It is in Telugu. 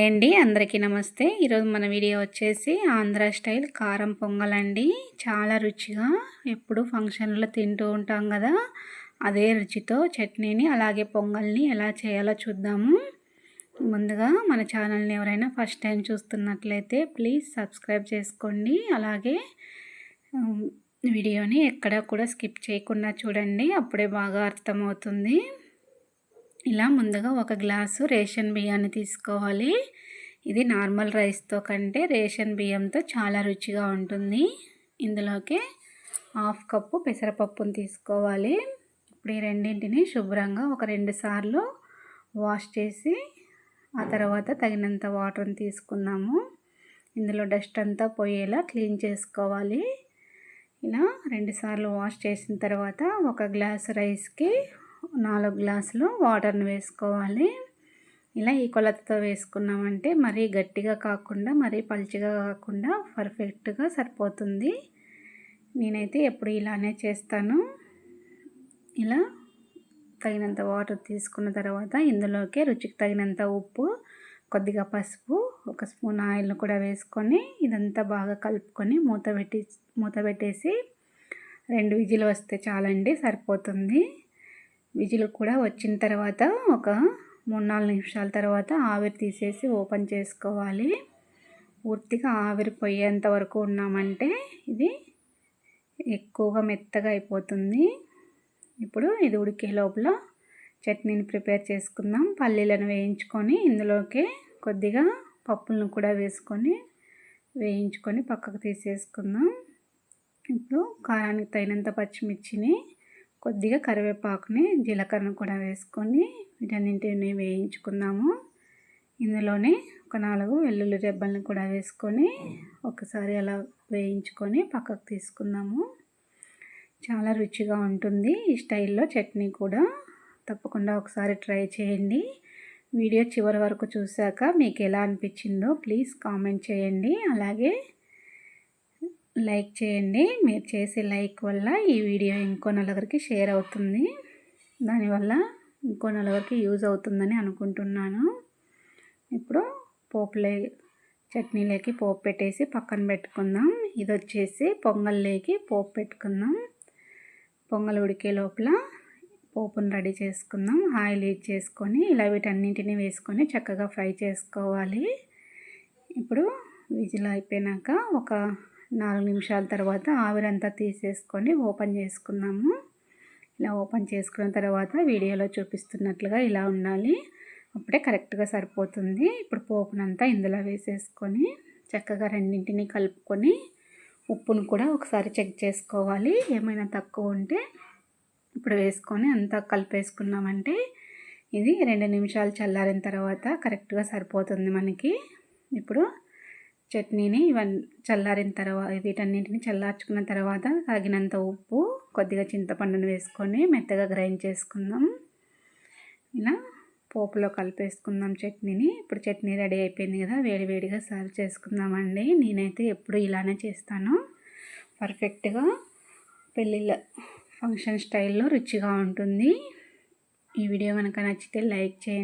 అండి అందరికీ నమస్తే. ఈరోజు మన వీడియో వచ్చేసి ఆంధ్ర స్టైల్ కారం పొంగల్ అండి. చాలా రుచిగా ఎప్పుడు ఫంక్షన్లో తింటూ ఉంటాం కదా. అదే రుచితో చట్నీని అలాగే పొంగల్ని ఎలా చేయాలో చూద్దాము. ముందుగా మన ఛానల్ని ఎవరైనా ఫస్ట్ టైం చూస్తున్నట్లయితే ప్లీజ్ సబ్స్క్రైబ్ చేసుకోండి. అలాగే వీడియోని ఎక్కడ కూడా స్కిప్ చేయకుండా చూడండి. అప్పుడే బాగా అర్థమవుతుంది. ఇలా ముందుగా ఒక గ్లాసు రేషన్ బియ్యాన్ని తీసుకోవాలి. ఇది నార్మల్ రైస్తో కంటే రేషన్ బియ్యంతో చాలా రుచిగా ఉంటుంది. ఇందులోకి హాఫ్ కప్పు పెసరపప్పును తీసుకోవాలి. ఇప్పుడు ఈ రెండింటిని శుభ్రంగా ఒక రెండు సార్లు వాష్ చేసి ఆ తర్వాత తగినంత వాటర్ని తీసుకున్నాము. ఇందులో డస్ట్ అంతా పోయేలా క్లీన్ చేసుకోవాలి. ఇలా రెండుసార్లు వాష్ చేసిన తర్వాత ఒక గ్లాస్ రైస్కి నాలుగు గ్లాసులు వాటర్ని వేసుకోవాలి. ఇలా ఈ కొలతతో వేసుకున్నామంటే మరీ గట్టిగా కాకుండా మరీ పలుచగా కాకుండా పర్ఫెక్ట్గా సరిపోతుంది. నేనైతే ఎప్పుడు ఇలానే చేస్తాను. ఇలా తగినంత వాటర్ తీసుకున్న తర్వాత ఇందులోకి రుచికి తగినంత ఉప్పు కొద్దిగా పసుపు ఒక స్పూన్ ఆయిల్ను కూడా వేసుకొని ఇదంతా బాగా కలుపుకొని మూత పెట్టి మూత పెట్టేసి రెండు విజిల్ వస్తే చాలండి సరిపోతుంది. విజిల్ కూడా వచ్చిన తర్వాత ఒక మూడు నాలుగు నిమిషాల తర్వాత ఆవిరి తీసేసి ఓపెన్ చేసుకోవాలి. పూర్తిగా ఆవిరి పోయేంత వరకు ఉన్నామంటే ఇది ఎక్కువగా మెత్తగా అయిపోతుంది. ఇప్పుడు ఇది ఉడికే లోపల చట్నీని ప్రిపేర్ చేసుకుందాం. పల్లీలను వేయించుకొని ఇందులోకి కొద్దిగా పప్పులను కూడా వేసుకొని వేయించుకొని పక్కకు తీసేసుకుందాం. ఇప్పుడు కారానికి తగినంత పచ్చిమిర్చిని కొద్దిగా కరివేపాకుని జీలకర్రను కూడా వేసుకొని వీటన్నింటిని వేయించుకుందాము. ఇందులోనే ఒక నాలుగు వెల్లుల్లి రెబ్బలను కూడా వేసుకొని ఒకసారి అలా వేయించుకొని పక్కకు తీసుకుందాము. చాలా రుచిగా ఉంటుంది ఈ స్టైల్లో చట్నీ కూడా. తప్పకుండా ఒకసారి ట్రై చేయండి. వీడియో చివరి వరకు చూశాక మీకు ఎలా అనిపించిందో ప్లీజ్ కామెంట్ చేయండి. అలాగే లైక్ చేయండి. మీరు చేసే లైక్ వల్ల ఈ వీడియో ఇంకో నలుగురికి షేర్ అవుతుంది. దానివల్ల ఇంకో నలుగురికి యూజ్ అవుతుందని అనుకుంటున్నాను. ఇప్పుడు పోపులే చట్నీలోకి పోపు పెట్టేసి పక్కన పెట్టుకుందాం. ఇది వచ్చేసి పొంగల్లోకి పోపు పెట్టుకుందాం. పొంగల్ ఉడికే లోపల పోపును రెడీ చేసుకుందాం. ఆయిల్ హీట్ చేసుకొని ఇలా వీటన్నింటినీ వేసుకొని చక్కగా ఫ్రై చేసుకోవాలి. ఇప్పుడు విజిల్ అయిపోయినాక ఒక నాలుగు నిమిషాల తర్వాత ఆవిరంతా తీసేసుకొని ఓపెన్ చేసుకున్నాము ఇలా ఓపెన్ చేసుకున్న తర్వాత వీడియోలో చూపిస్తున్నట్లుగా ఇలా ఉండాలి. అప్పుడే కరెక్ట్గా సరిపోతుంది. ఇప్పుడు పోపునంతా ఇందులో వేసేసుకొని చక్కగా రెండింటిని కలుపుకొని ఉప్పును కూడా ఒకసారి చెక్ చేసుకోవాలి. ఏమైనా తక్కువ ఉంటే ఇప్పుడు వేసుకొని అంతా కలిపేసుకున్నామంటే ఇది రెండు నిమిషాలు చల్లారిన తర్వాత కరెక్ట్గా సరిపోతుంది మనకి. ఇప్పుడు చట్నీని ఇవన్నీ చల్లారిన తర్వాత వీటన్నింటిని చల్లార్చుకున్న తర్వాత తగినంత ఉప్పు కొద్దిగా చింతపండును వేసుకొని మెత్తగా గ్రైండ్ చేసుకుందాం. ఇలా పోపులో కలిపేసుకుందాం చట్నీని. ఇప్పుడు చట్నీ రెడీ అయిపోయింది కదా వేడివేడిగా సర్వ్ చేసుకుందామండి. నేనైతే ఎప్పుడు ఇలానే చేస్తాను. పర్ఫెక్ట్గా పెళ్ళిళ్ళ ఫంక్షన్ స్టైల్లో రుచిగా ఉంటుంది. ఈ వీడియో కనుక నచ్చితే లైక్ చేయండి.